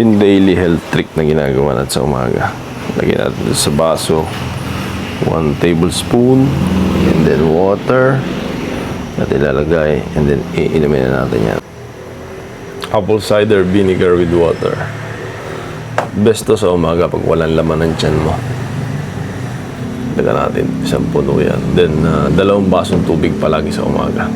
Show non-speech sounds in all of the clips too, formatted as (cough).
Yung daily health trick na ginagawa natin sa umaga. Lagyan natin sa baso. 1 tablespoon. And then water. At ilalagay. And then iinumin na natin yan. Apple cider vinegar with water. Best to sa umaga pag walang laman ng tiyan mo. Lagyan natin isang puno yan. Then, ah, dalawang basong tubig palagi sa umaga.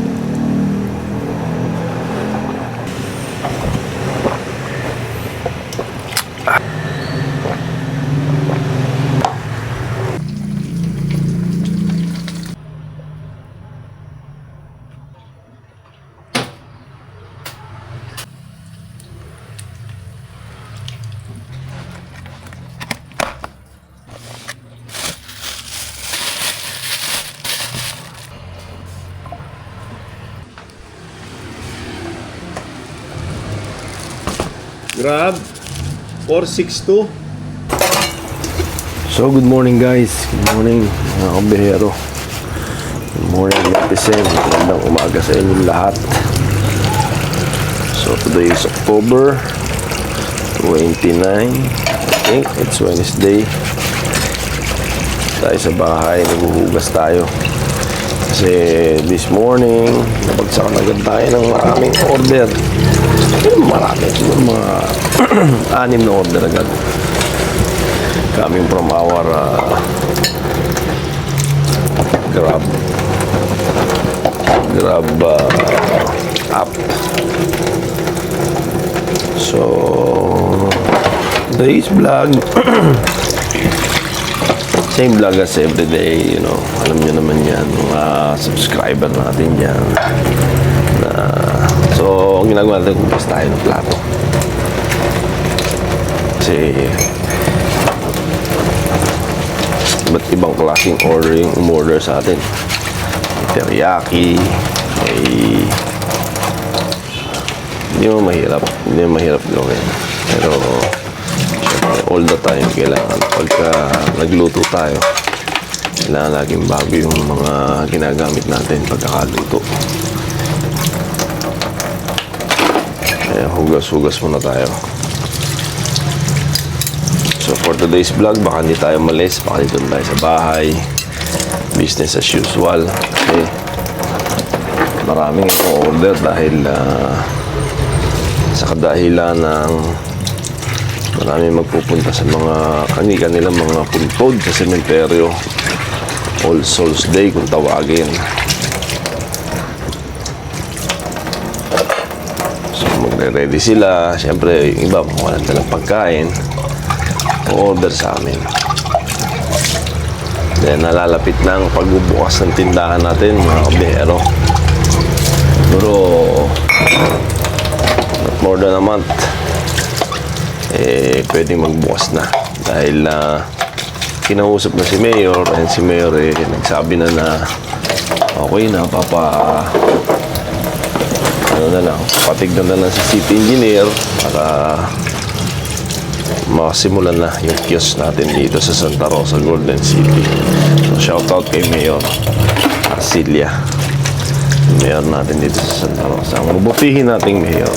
Grab. 462 So good morning guys. Good morning mga kabihero Good morning Latisen Magandang umaga sa inyong lahat. So today is October 29 I think it's Wednesday. Tayo sa bahay Naghuhugas tayo. Kasi this morning Napagsakan agad tayo ng maraming order marami. Mga (clears throat) anim na order agad. Coming from our uh, Grab Grab uh, app. So, today's vlog (clears throat) same vlog as every day, you know. Alam nyo naman yan, mga subscriber natin yan. Na, so, ang ginagawa natin, kumas tayo ng plato. Kasi, iba't ibang klaseng order yung umorder sa atin. May teriyaki, may hindi mo mahirap, hindi mo mahirap gawin. Pero, syempre, all the time, kailangan pagka nagluto tayo, kailangan laging bago yung mga ginagamit natin pagkakaluto. Kaya hugas-hugas muna tayo. So for today's vlog, baka hindi tayo malis, baka dito tayo sa bahay. Business as usual. Kasi maraming order dahil ah, sa kadahilan ng marami magpupunta sa mga kani-kanilang mga pulpod sa sementeryo All Souls Day kung tawagin so magre-ready sila. Syempre yung iba wala talang pagkain. Order sa amin. Then nalalapit na ang pagbubukas ng tindahan natin mga kabihero. Pero not more than a month eh pwedeng magbukas na. Dahil na kinausap na si Mayor and si Mayor eh nagsabi na na okay na papa ano na lang patignan na lang si city engineer para makasimulan na yung kiosk natin dito sa Santa Rosa, Golden City. So, shout out kay Mayor Arcilia. Mayor natin dito sa Santa Rosa. Ang mabutihin nating Mayor.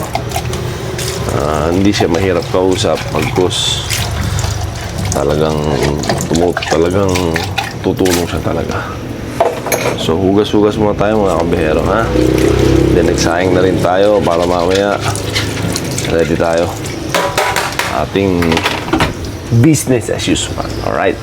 Ah, hindi siya mahirap kausap pagkus talagang tumut talagang tutulong siya talaga so hugas-hugas muna tayo mga kabihero ha then nagsayang na rin tayo para mamaya ready tayo ating business as usual alright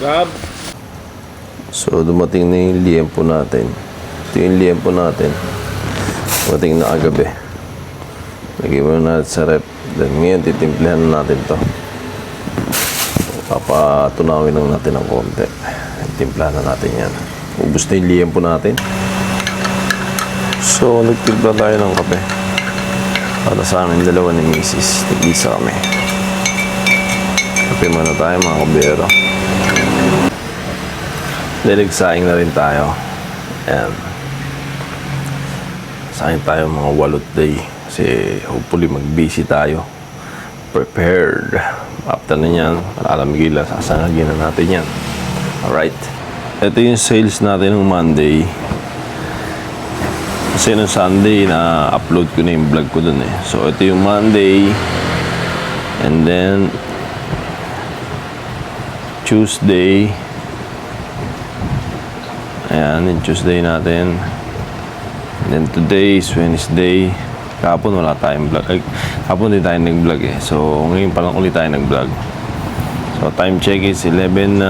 Grab. So, dumating na yung liempo natin. Ito yung liempo natin. Dumating na agabi. Lagay mo na sa rep. Then, ngayon, titimplihan na natin to. Papatunawin lang natin ng konti. Timplahan na natin yan. Ubus na yung liempo natin. So, nagtimpla tayo ng kape. Para sa amin, dalawa ni Mrs. Nag-isa kami. Kape muna tayo mga kabiyero. Niligsaing na rin tayo. Ayan. Saing tayo mga walot day. Kasi hopefully mag-busy tayo. prepared. After na yan, alamigila, sasangagin na natin yan. Alright. Ito yung sales natin ng Monday. Kasi nung Sunday, na-upload ko na yung vlog ko dun eh. So, ito yung Monday. And then, Tuesday. Ayan, yung Tuesday natin. And then today is Wednesday. Kahapon wala tayong vlog. Ay, kahapon din tayo nag-vlog eh. So, ngayon pa lang ulit tayo nag-vlog. So, time check is 11.16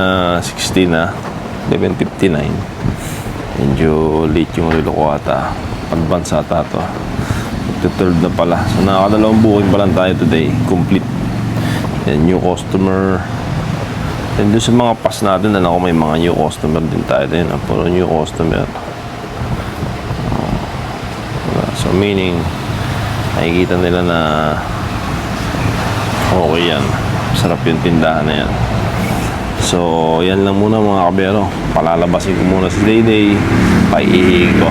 na. 11.59. Medyo late yung relo ko ata. Advance ata to. Magta-third na pala. So, nakakadalawang booking pa lang tayo today. Complete. Yan, new customer. And doon sa mga pass natin, alam ko may mga new customer din tayo din. ah. Puro new customer. So, meaning, nakikita nila na okay yan. Sarap yung tindahan na yan. So, yan lang muna mga kabero. Palalabasin ko muna si Dayday. Paiihin ko.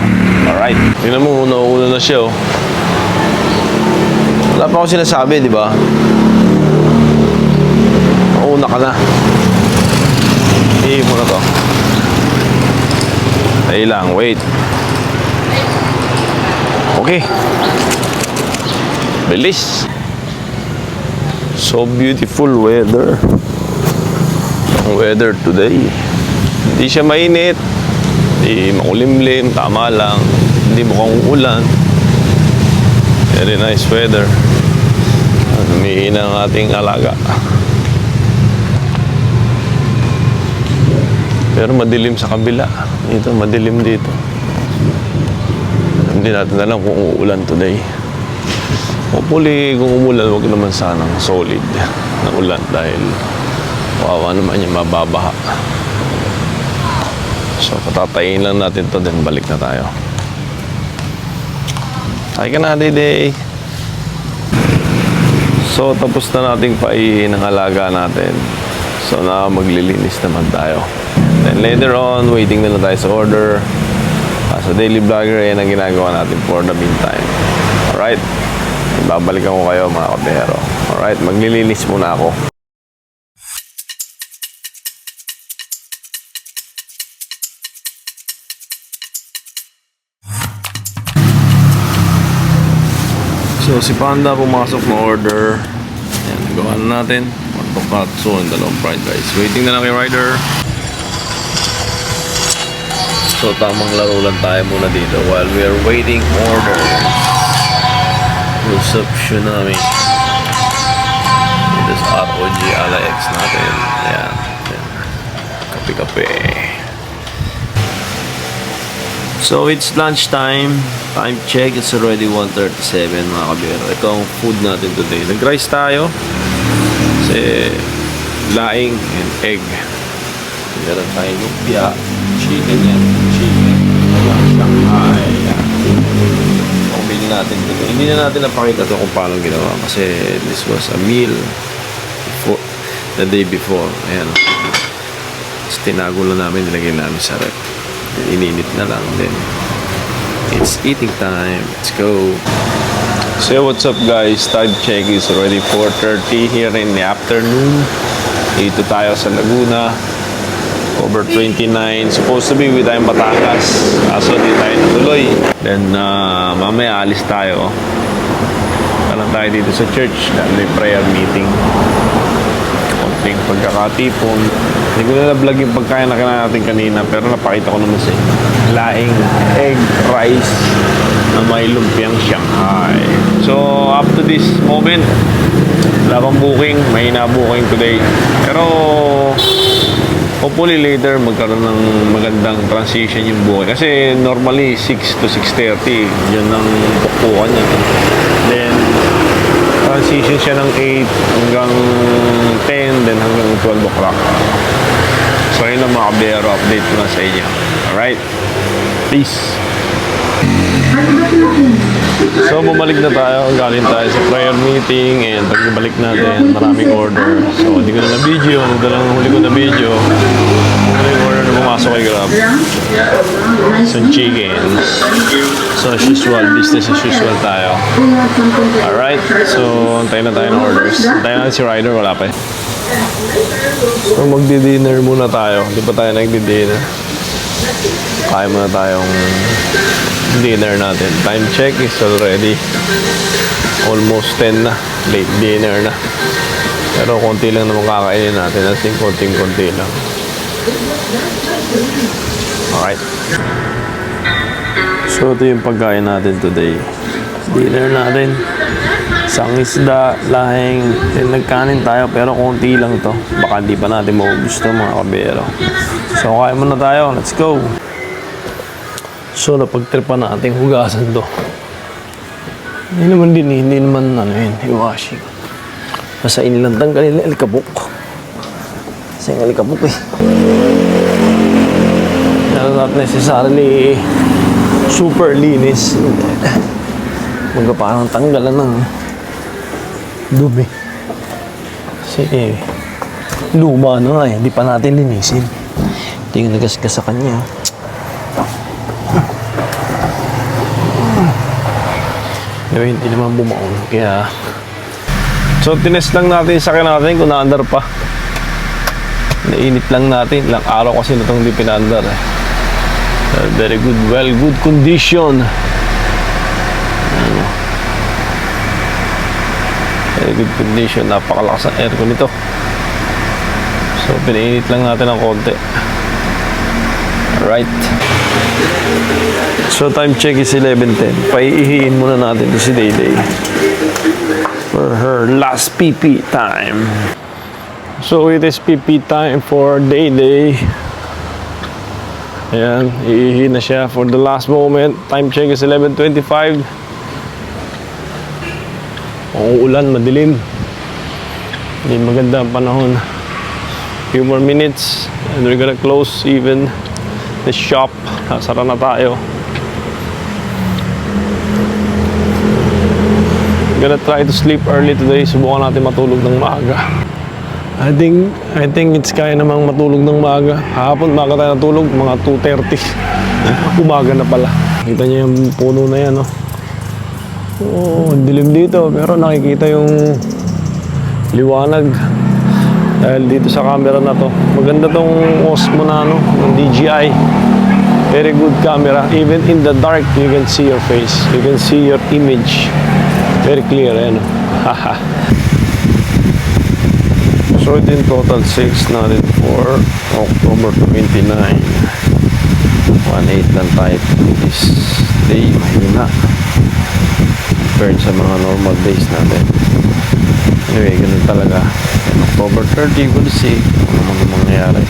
Alright. Tingnan mo, una-una na siya oh. Wala pa ako sinasabi, di ba? Una ka na. Iihin mo na to. Ay lang, wait. Okay. Bilis. So beautiful weather. Ang weather today. Hindi siya mainit. Hindi makulimlim. Tama lang. Hindi mukhang uulan. Very nice weather. Humihina ang ating alaga. Pero madilim sa kabila. Dito, madilim dito. Hindi natin alam kung uulan today. Hopefully, kung umulan, wag naman sanang solid na ulan dahil kawawa naman yung mababaha. So, patatayin lang natin to then balik na tayo. Ay ka na, Dede. So, tapos na nating paihin ang alaga natin. So, na maglilinis naman tayo. Then later on, waiting na lang tayo sa order. Ah, sa daily vlogger, yan ang ginagawa natin for the meantime. Alright? Babalikan ko kayo mga kabehero. Alright, maglilinis muna ako. So si Panda pumasok na order. Ayan, nagawa na natin. One tonkatsu and dalawang fried rice. Waiting na lang kay rider. So tamang laro lang tayo muna dito while we are waiting order. Reception namin. Ito sa ROG Ala X natin. Ayan. Kape-kape. So it's lunchtime. Time check. It's already 1.37 mga kabiro. Ito ang food natin today. Nag-rice tayo. Kasi laing and egg. Meron tayong lumpia. Chicken yan. Hindi na natin napakita to kung paano ginawa. Kasi this was a meal before, the day before. Ayan. Tapos tinago lang namin. Nilagay namin sa rep. Ininit na lang. Then, it's eating time. Let's go. So, what's up guys? Time check is already 4.30 here in the afternoon. Dito tayo sa Laguna. Over 29. Supposed to be with tayong Batangas. Kaso di tayo natuloy. Then, uh, mamaya alis tayo. Kalang tayo dito sa church. Dahil may prayer meeting. Konting pagkakatipon. Hindi ko na na-vlog yung pagkain na kinain natin kanina. Pero napakita ko naman sa. Laing egg rice na may lumpiang Shanghai. So, up to this moment, wala pang booking. May na-booking today. Pero, hopefully later magkaroon ng magandang transition yung buhay. Kasi normally 6 to 6.30, yun ang bukbukan niya. Then, transition siya ng 8 hanggang 10, then hanggang 12 o'clock. So, yun ang mga update ko na sa inyo. Alright? Peace! So, bumalik na tayo. Galing tayo sa prayer meeting and pagbalik natin, maraming order. So, hindi ko na na-video. Ito lang ang huli ko na video. Ito yung order na pumasok kay Grab. Some chicken. So, as usual, business as usual tayo. Alright, so antayin na tayo ng orders. Antayin natin si Ryder, wala pa eh. So magdi-dinner muna tayo. Di pa tayo nagdi-dinner. Kaya muna tayong dinner natin. Time check is already almost 10 na. Late dinner na. Pero konti lang naman kakainin natin. As in, konting-konti lang. Alright. So ito yung pagkain natin today. Dinner natin. Isang isda, lahing, then nagkanin tayo pero konti lang to. Baka di pa natin maubos to mga kabero. So kaya muna tayo, let's go! So napagtripan natin hugasan to. Hindi naman din, hindi naman ano yun, i-washing. Basta inilang tanggalin yung alikabok. Kasi yung alikabok eh. Not necessarily super linis. (laughs) Mga parang tanggalan ng dumi. Kasi eh, luma na nga eh. Hindi pa natin linisin. Ito yung nagasgas sa kanya. Anyway, hindi naman bumaon. Kaya... So, tinest lang natin sa akin natin kung na-under pa. Nainit lang natin. Ilang araw kasi na itong hindi pinandar eh. Uh, very good, well, good condition. Very good condition. Napakalakas ang aircon nito. So, pinainit lang natin ng konti. Alright. So, time check is 11.10. Paiihiin muna natin to si Dayday. For her last PP time. So, it is PP time for Dayday. Ayan, iihi na siya for the last moment. Time check is 11.25. Ang ulan, madilim. Hindi maganda ang panahon. Few more minutes and we're gonna close even the shop. Sara na tayo. Gonna try to sleep early today. Subukan natin matulog ng maaga. I think I think it's kaya namang matulog ng maaga. Hapon maaga tayo natulog, mga 2.30. (laughs) Umaga na pala. Kita niyo yung puno na yan, no? Oo, dilim dito. Pero nakikita yung liwanag. Dahil dito sa camera na to. Maganda tong Osmo na, no? Yung DJI. Very good camera. Even in the dark, you can see your face. You can see your image. Very clear, eh? Haha. (laughs) So ito yung total sales natin for October 29. 1.8 lang tayo this day. Mahina. Compared sa mga normal days natin. Anyway, talaga. October 30, we'll see ano man mangyayari.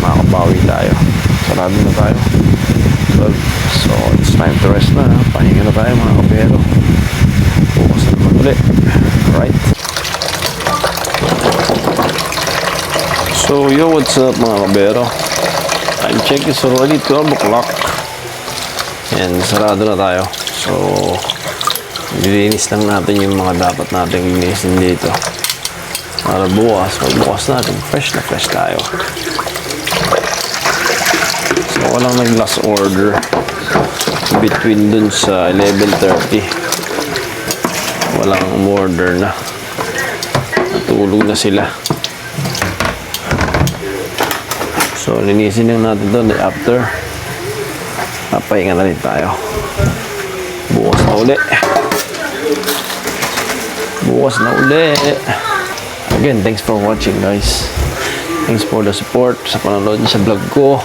Makabawi tayo. Sarado na tayo. 12. So, it's time to rest na. Pahinga na tayo mga kabero. Bukas na naman ulit. Alright. So, yo, what's up mga kabero? Time check is already 12 o'clock. And sarado na tayo. So, nilinis lang natin yung mga dapat nating linisin dito. Para bukas, pagbukas natin, fresh na fresh tayo. So, walang nag-last order between dun sa 11.30. Walang order na. Natulog na sila. So, linisin lang natin doon after. Napahinga na rin tayo. Bukas na uli. Bukas na uli. Again, thanks for watching guys. Thanks for the support sa panonood sa vlog ko.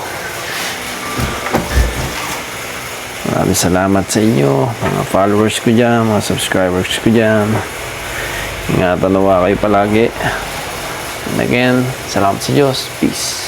Maraming salamat sa inyo, mga followers ko dyan, mga subscribers ko dyan. Ingatan nawa kayo palagi. And again, salamat sa Diyos. Peace.